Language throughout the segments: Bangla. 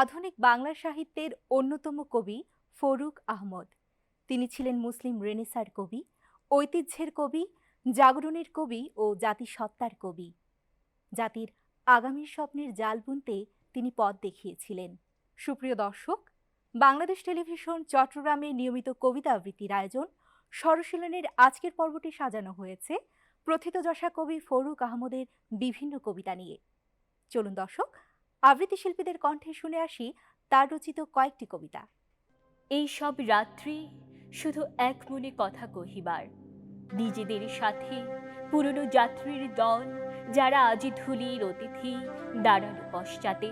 আধুনিক বাংলা সাহিত্যের অন্যতম কবি ফরুক আহমদ। তিনি ছিলেন মুসলিম রেনেসার কবি, ঐতিহ্যের কবি, জাগরণের কবি ও জাতিসত্তার কবি। জাতির আগামীর স্বপ্নের জাল বুনতে তিনি পথ দেখিয়েছিলেন। সুপ্রিয় দর্শক, বাংলাদেশ টেলিভিশন চট্টগ্রামে নিয়মিত কবিতা আবৃত্তির আয়োজন সরশীলনের আজকের পর্বটি সাজানো হয়েছে প্রথিতযশা কবি ফরুক আহমদের বিভিন্ন কবিতা নিয়ে। চলুন দর্শক আবৃত্তি শিল্পীদের কণ্ঠে শুনে আসি তার রচিত কয়েকটি কবিতা। এই সব রাত্রি শুধু এক মনে কথা কহিবার। নিজেদের সাথে পুরনো যাত্রীর দল যারা আজি ধুলির অতিথি দাঁড়ানো পশ্চাতে।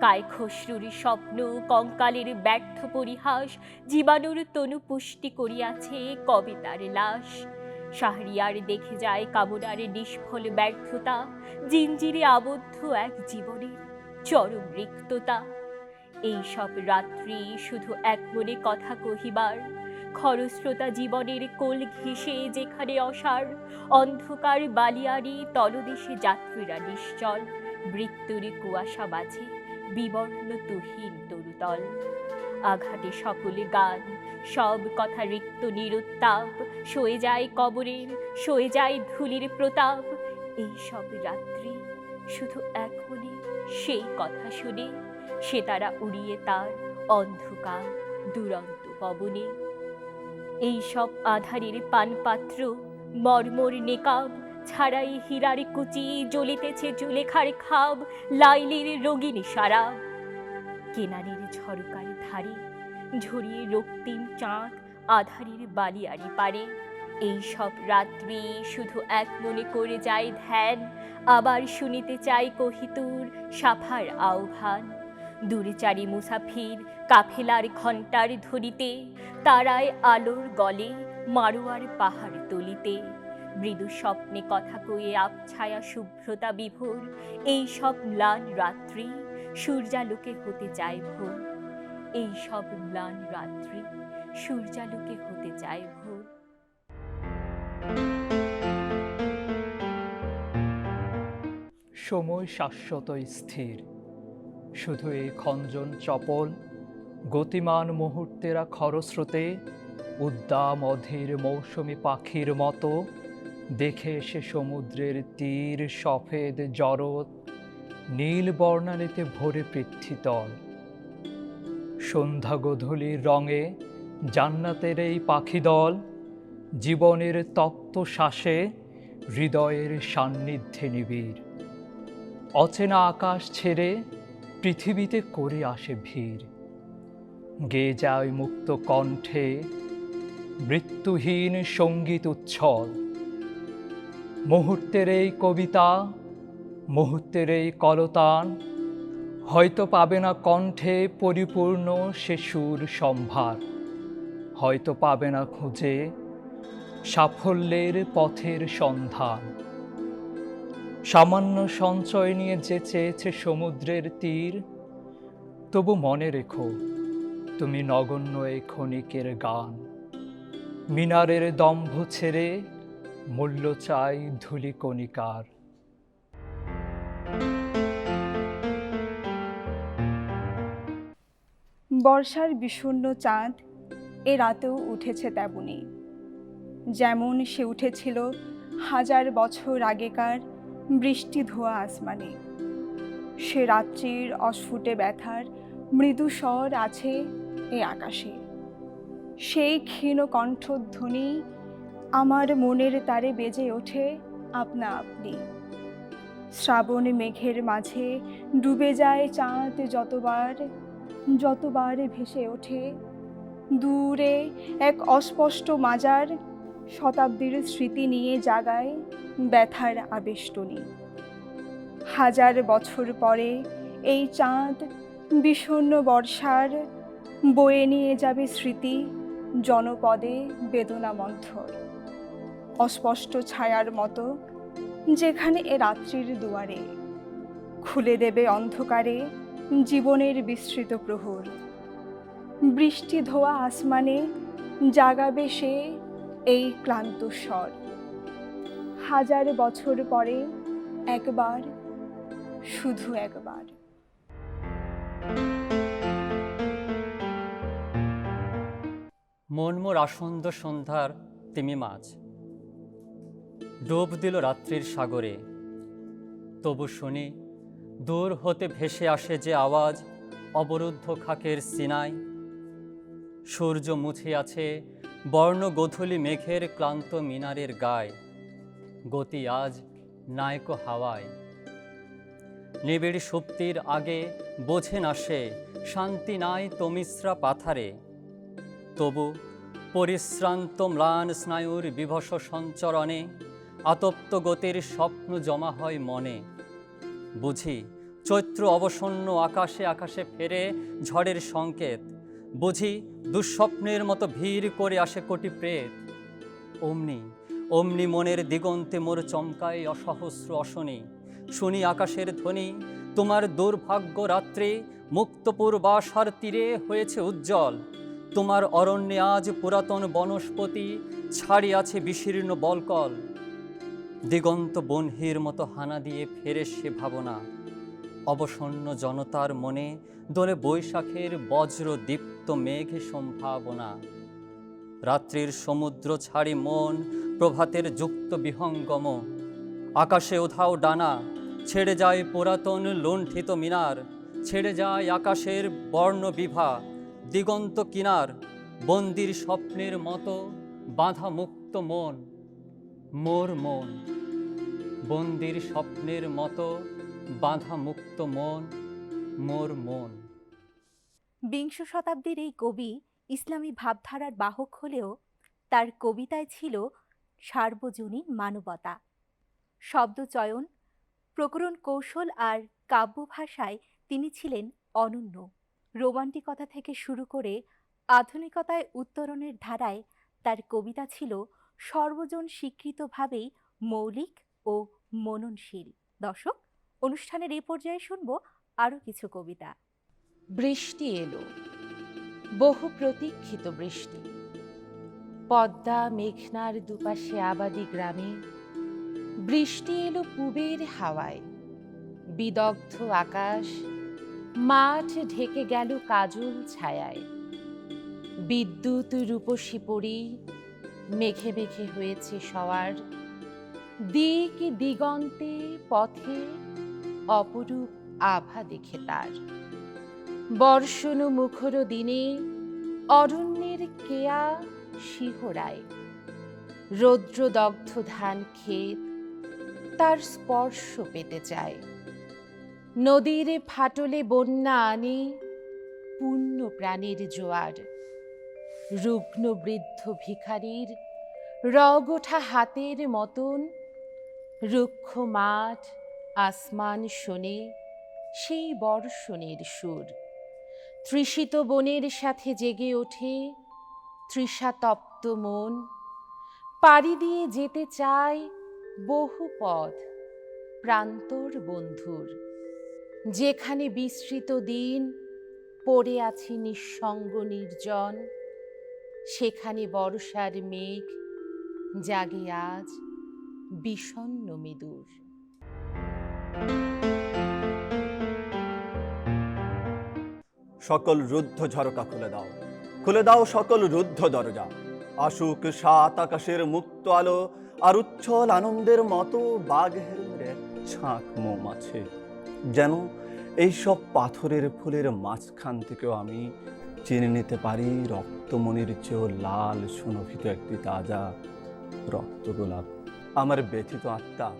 কায় খসরুর স্বপ্ন, কঙ্কালের ব্যর্থ পরিহাস, জীবাণুর তনু পুষ্টি করিয়াছে কবে তার লাশ। শাহরিয়ার দেখে যায় কামনার নিষ্ফল ব্যর্থতা, জিঞ্জিরে আবদ্ধ এক জীবনের চরম রিক্ততা। এই সব রাত্রি শুধু এক মনে কথা কহিবার, খরস্রোতা জীবনের কোল ঘেঁষে যেখানে অসার, অন্ধকার বালিয়ারি তলদেশে যাত্রীরা নিশ্চল, মৃত্যুর কুয়াশা বাজে বিবর্ণ তুহীন তরুতল। আঘাতে সকলে গান সব কথা রিক্ত নিরুত্তাপ। সয়ে যায় কবরের সয়ে যায় ধুলির প্রতাপ। এই সব রাত্রি শুধু এক সেই কথা শুনে সে তারা উড়িয়ে তার অন্ধকার, দুরন্ত পবনে এই সব আধারের পানপাত্র, মর্মর নেকাব, ছাড়াই হীরার কুচি জ্বলিতেছে জুলেখার খাব, লাইলির রঙিন সারা। কেনারের ঝরকার ধারে ঝরিয়ে রক্তিম চাঁদ আধারের বালিয়ারি পারে এই সব রাত্রি শুধু এক মনে করে যায় ধ্যান, আবার শুনিতে চাই কহিতুর সাফার আহ্বান। দূরে চারি মুসাফির কাফেলার ঘণ্টার ধরিতে তারায় আলোর গলে মারোয়ার পাহাড় তলিতে। মৃদু স্বপ্নে কথা কয়ে আবছায়া শুভ্রতা বিভোর, এই সব ম্লান রাত্রি সূর্যালোকে হতে চায় ভোর। এই সব ম্লান রাত্রি সূর্যালোকে হতে চায় ভোর। সময় শাশ্বত স্থির। শুধু এই খঞ্জন চপল, গতিমান মুহূর্তেরা খরস্রোতে, উদ্দাম অধীর মৌসুমি পাখির মতো, দেখে এসে সমুদ্রের তীর সফেদ জরৎ নীল বর্ণালীতে ভরে পৃথ্বীতল সন্ধ্যা গধূলির রঙে জান্নাতের এই পাখি দল জীবনের তপ্ত শ্বাসে হৃদয়ের সান্নিধ্যে নিবিড়। অচেনা আকাশ ছেড়ে পৃথিবীতে করে আসে ভিড়। গে যায় মুক্ত কণ্ঠে মৃত্যুহীন সংগীত উচ্ছল। মুহূর্তের এই কবিতা, মুহূর্তের এই কলতান হয়তো পাবে না কণ্ঠে পরিপূর্ণ সে সুর সম্ভার। হয়তো পাবে না খুঁজে সাফল্যের পথের সন্ধান। সামান্য সঞ্চয় নিয়ে যে চেয়েছে সমুদ্রের তীর, তবু মনে রেখো, তুমি নগণ্য এ ক্ষণিকের গান। মিনারের দম্ভ ছেড়ে মূল্য চাই ধুলি বর্ষার বিষণ্ণ চাঁদ এ রাতেও উঠেছে তেমনি। যেমন সে উঠেছিল হাজার বছর আগেকার বৃষ্টি ধোয়া আসমানে। সে রাত্রির অস্ফুটে ব্যথার মৃদু স্বর আছে এ আকাশে। সেই ক্ষীণ কণ্ঠধ্বনি আমার মনের তারে বেজে ওঠে আপনা আপনি। শ্রাবণ মেঘের মাঝে ডুবে যায় চাঁদ যতবার যতবার ভেসে ওঠে, দূরে এক অস্পষ্ট মাজার শতাব্দীর স্মৃতি নিয়ে জাগায় ব্যথার আবেষ্টনী। হাজার বছর পরে এই চাঁদ বিষণ্ণ বর্ষার বয়ে নিয়ে যাবে স্মৃতি জনপদে বেদনা মন্থর অস্পষ্ট ছায়ার মতো যেখানে এ রাত্রির দুয়ারে খুলে দেবে অন্ধকারে জীবনের বিস্তৃত প্রহর। বৃষ্টি ধোয়া আসমানে জাগাবে সে এই ক্লান্ত স্বর। হাজার বছর পরে একবার, শুধু একবার। মন মোর আসন্দ সন্ধ্যার তিমি মাছ। ডোব দিল রাত্রির সাগরে, তবু শুনি দূর হতে ভেসে আসে যে আওয়াজ, অবরুদ্ধ খাকের সিনায় সূর্য মুছে আছে বর্ণ গোধূলি মেঘের ক্লান্ত মিনারের গায়। গতি আজ নায়ক হাওয়ায়। নিবিড় সুপ্তির আগে বোঝে না সে, শান্তি নাই তমিশ্রা পাথারে। তবু পরিশ্রান্ত ম্লান স্নায়ুর বিভস সঞ্চরণে, আতপ্ত গতির স্বপ্ন জমা হয় মনে। বুঝি, চৈত্র অবসন্ন আকাশে আকাশে ফেরে ঝড়ের সংকেত। বুঝি, দুঃস্বপ্নের মতো ভিড় করে আসে কোটি প্রেত। অমনি অমনি মনের দিগন্তে মোর চমকায় অসহস্র অশনি। শুনি আকাশের ধ্বনি, তোমার দুর্ভাগ্য রাত্রে মুক্তপুর বাসার তীরে হয়েছে উজ্জ্বল। তোমার অরণ্যে আজ পুরাতন বনস্পতি, ছাড়িয়াছে বিশীর্ণ বলকল। দিগন্ত বনহির মতো হানা দিয়ে ফেরে সে ভাবনা। অবসন্ন জনতার মনে দোলে বৈশাখের বজ্র দীপ্ত মেঘ সম্ভাবনা। রাত্রির সমুদ্র ছাড়ি মন, প্রভাতের যুক্ত বিহঙ্গম। আকাশে ওধাও ডানা, ছেড়ে যায় পুরাতন লুণ্ঠিত মিনার। ছেড়ে যায় আকাশের বর্ণ বিভা, দিগন্ত কিনার, বন্দির স্বপ্নের মতো বাঁধা মুক্ত মন। মোর মন। বন্দির স্বপ্নের মতো বাঁধা মুক্ত মন, মোর মন। বিংশ শতাব্দীর এই কবি ইসলামী ভাবধারার বাহক হলেও তার কবিতায় ছিল সার্বজনীন মানবতা। শব্দচয়ন প্রকরণ কৌশল আর কাব্য ভাষায় তিনি ছিলেন অনন্য। রোমান্টিকতা থেকে শুরু করে আধুনিকতায় উত্তরণের ধারায় তার কবিতা ছিল সর্বজন স্বীকৃতভাবেই মৌলিক ও মননশীল। দর্শক, অনুষ্ঠানের এই পর্যায়ে শুনব আরও কিছু কবিতা। বৃষ্টি এলো। বহু প্রতীক্ষিত বৃষ্টি। পদ্মা মেঘনার দুপাশে আবাদি গ্রামে বৃষ্টি এলো পুবের হাওয়ায়। বিদগ্ধ আকাশ মাঠ ঢেকে গেল কাজল ছায়ায়। বিদ্যুৎ রূপসী পরি মেঘে মেঘে হয়েছে সওয়ার দিক দিগন্তে পথে অপরূপ আভা দেখে তার। বর্ষণ মুখর দিনে অরণ্যের কেয়া শিহরায়। রৌদ্রদগ্ধ ধান ক্ষেত তার স্পর্শ পেতে চায়। নদীর ফাটলে বন্যা আনে পুণ্য প্রাণীর জোয়ার। রুগ্ন বৃদ্ধ ভিখারির রগ ওঠা হাতের মতন রুক্ষ মাঠ, আসমান শোনে, সেই বর্ষণের সুর। তৃষিত বনের সাথে জেগে ওঠে, তৃষাতপ্ত মন। পাড়ি দিয়ে যেতে চায় বহু পথ, প্রান্তর বন্ধুর। যেখানে বিস্তৃত দিন, পড়ে আছে নিঃসঙ্গ নির্জন। সেখানে বর্ষার মেঘ জাগে আজ। বিষণ্ণ মেদুর। সকল রুদ্ধ ঝরকা খুলে দাও। খুলে দাও সকল রুদ্ধ দরজা। আসুক সাত আকাশের মুক্ত আলো আর উচ্ছল আনন্দের মতো বাঘের এক ঝাঁক মৌমাছি। যেন এইসব পাথরের ফুলের মাঝখান থেকেও আমি চিনে নিতে পারি রক্তমণির চেয়েও লাল সুনভিত একটি তাজা রক্ত গোলাপ। আমার ব্যথিত আত্মা।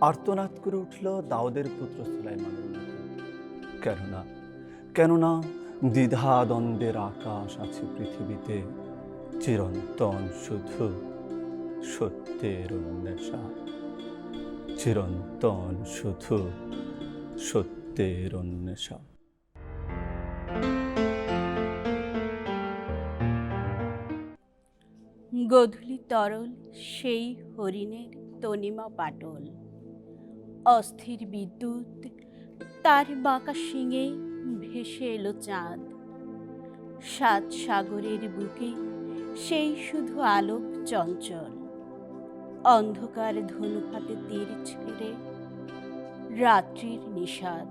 আর্তনাদ করে উঠল দাউদের পুত্র সুলাইমানের মতো। কেননা কেননা দ্বিধা দ্বন্দ্বের আকাশ আছে পৃথিবীতে, চিরন্তন শুধু সত্যের উন্মেষা চিরন্তন শুধু সত্যের উন্মেষা গধূলি তরল, সেই হরিণের তনিমা পাটল। অস্থির বিদ্যুৎ, তার বাঁকা শিঙে ভেসে এলো চাঁদ। সাত সাগরের বুকে সেই শুধু আলোক চঞ্চল। অন্ধকার ধনুকাতে তীর ছেড়ে রাত্রির নিষাদ।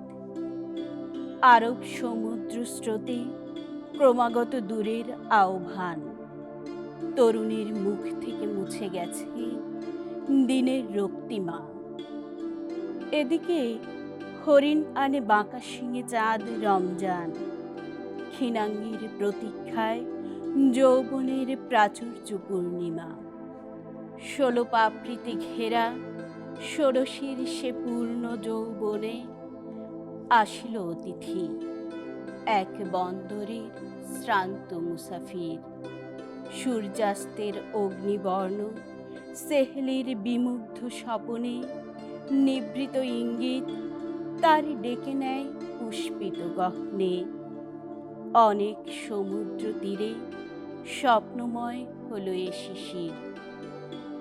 আরব সমুদ্র স্রোতে ক্রমাগত দূরের আহ্বান। তরুণীর মুখ থেকে মুছে গেছে দিনের রক্তিমা। এদিকে হরিণ আনে বাঁকা শিঙে চাঁদ রমজান। ক্ষীণাঙ্গীর প্রতীক্ষায় যৌবনের প্রাচুর্য পূর্ণিমা। ষোলো পাপড়িতে ঘেরা ষোড়শীর সে পূর্ণ যৌবনে আসিল অতিথি। এক বন্দরের শ্রান্ত মুসাফির। সূর্যাস্তের অগ্নিবর্ণ, সেহলির বিমুগ্ধ স্বপনে নিবৃত ইঙ্গিত তার ডেকে নেয় পুষ্পিত গহনে। অনেক সমুদ্র তীরে স্বপ্নময় হলো এ শিশির।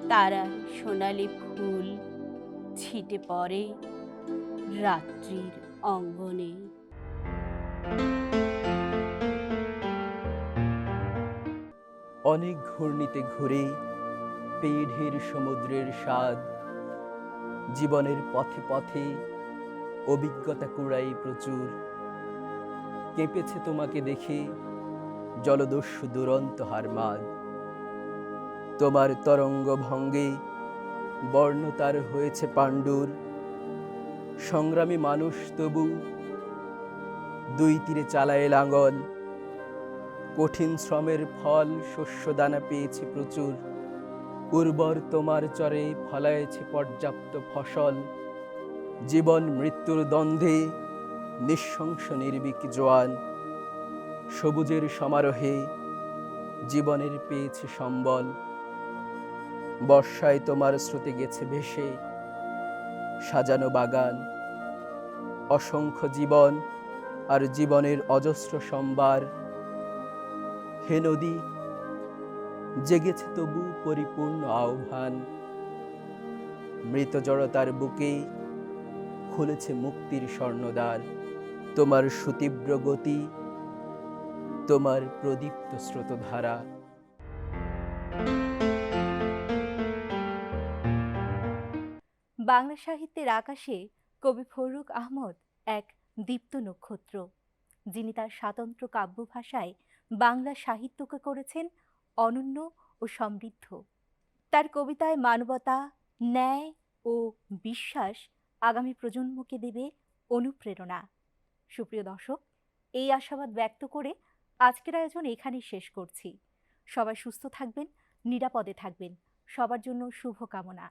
তারা সোনালি ফুল ছিটে পড়ে রাত্রির অঙ্গনে। অনেক ঘূর্ণিতে ঘুরে পেঢের সমুদ্রের স্বাদ, জীবনের পথে পথে অভিজ্ঞতা কুড়াই প্রচুর। কেঁপেছে তোমাকে দেখে জলদস্যু দুরন্ত হার হারমাদ তোমার তরঙ্গ ভঙ্গে বর্ণ তার হয়েছে পাণ্ডুর। সংগ্রামী মানুষ তবু দুই তীরে চালায় লাঙ্গল কঠিন শ্রমের ফল শস্য দানা পেয়েছে প্রচুর। উর্বর তোমার চরে ফলায়েছে পর্যাপ্ত ফসল। জীবন মৃত্যুর দ্বন্দ্বে নিঃশংস নির্বিক জোয়ান। সবুজের সমারোহে জীবনের পেয়েছে সম্বল। বর্ষায় তোমার স্রোতে গেছে ভেসে সাজানো বাগান। অসংখ্য জীবন আর জীবনের অজস্র সম্বার হে নদী, জেগেছে তবু পরিপূর্ণ আহ্বান। মৃত জড়তার বুকে খুলেছে মুক্তির স্বর্ণদ্বার তোমার সুতীব্র গতি, তোমার প্রদীপ্ত স্রোতধারা। বাংলা সাহিত্যের আকাশে কবি ফরুক আহমদ এক দীপ্ত নক্ষত্র, যিনি তার স্বাতন্ত্র কাব্য ভাষায় বাংলা সাহিত্যকে করেছেন অনন্য ও সমৃদ্ধ। তার কবিতায় মানবতা, ন্যায় ও বিশ্বাস আগামী প্রজন্মকে দেবে অনুপ্রেরণা। সুপ্রিয় দর্শক, এই আশাবাদ ব্যক্ত করে আজকের আয়োজন এখানেই শেষ করছি। সবাই সুস্থ থাকবেন, নিরাপদে থাকবেন। সবার জন্য শুভকামনা।